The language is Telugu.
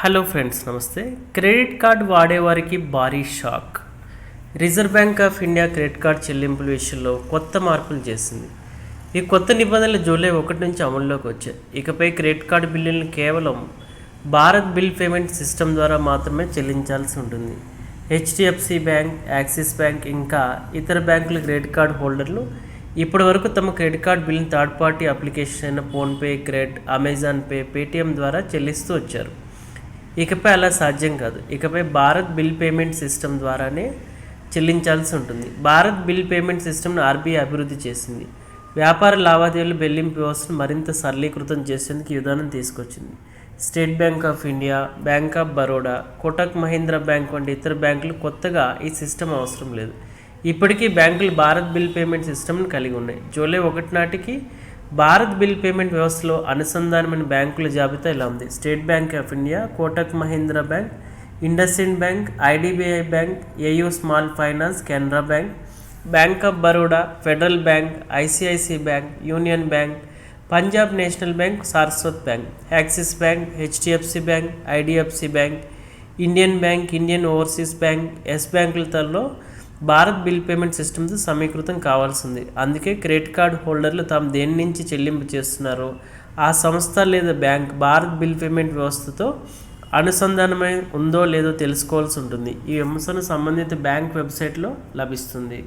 హలో ఫ్రెండ్స్ నమస్తే. క్రెడిట్ కార్డ్ వాడేవారికి భారీ shock Reserve Bank of India credit card చెల్లింపుల విషయంలో కొత్త మార్పులు చేసింది. ఈ కొత్త నిబంధనలు జూలై ఒకటి నుంచి అమల్లోకి వచ్చాయి. ఇకపై క్రెడిట్ కార్డు బిల్లులను కేవలం భారత్ బిల్ పేమెంట్ సిస్టమ్ ద్వారా మాత్రమే చెల్లించాల్సి ఉంటుంది. హెచ్డిఎఫ్సి బ్యాంక్ యాక్సిస్ బ్యాంక్ ఇంకా ఇతర బ్యాంకుల క్రెడిట్ కార్డు హోల్డర్లు ఇప్పటి వరకు తమ క్రెడిట్ కార్డ్ బిల్లును థర్డ్ పార్టీ అప్లికేషన్ అయిన PhonePe credit Amazon Pay Paytm ద్వారా చెల్లిస్తూ వచ్చారు. ఇకపై అలా సాధ్యం కాదు. ఇకపై భారత్ బిల్ పేమెంట్ సిస్టమ్ ద్వారానే చెల్లించాల్సి ఉంటుంది. భారత్ బిల్ పేమెంట్ సిస్టమ్ను ఆర్బీఐ అభివృద్ధి చేసింది. వ్యాపార లావాదేవీల బెల్లింపు వ్యవస్థను మరింత సరళీకృతం చేసేందుకు విధానం తీసుకొచ్చింది. State Bank of India Bank of Baroda Kotak Mahindra Bank వంటి ఇతర బ్యాంకులు కొత్తగా ఈ సిస్టమ్ అవసరం లేదు. ఇప్పటికీ బ్యాంకులు భారత్ బిల్ పేమెంట్ సిస్టమ్ను కలిగి ఉన్నాయి. జూలై ఒకటి నాటికి భారత్ బిల్ పేమెంట్ వ్యవస్థలో అనుసంధానమైన బ్యాంకుల జాబితా ఇలా ఉంది? State Bank of India Kotak Mahindra Bank IndusInd Bank IDBI Bank AU Small Finance Canara Bank Bank of Baroda Federal Bank ICICI Bank Union Bank Punjab National Bank Saraswat Bank Axis Bank HDFC Bank IDFC Bank Indian Bank Indian Overseas Bank Yes బ్యాంకులతో భారత్ బిల్ పేమెంట్ సిస్టమ్తో సమీకృతం కావాల్సింది. అందుకే క్రెడిట్ కార్డ్ హోల్డర్లు తాము దేని నుంచి చెల్లింపు చేస్తున్నారో ఆ సంస్థ లేదా బ్యాంక్ భారత్ బిల్ పేమెంట్ వ్యవస్థతో అనుసంధానమై ఉందో లేదో తెలుసుకోవాల్సి ఉంటుంది. ఈ అంశానికి సంబంధిత బ్యాంక్ వెబ్సైట్లో లభిస్తుంది.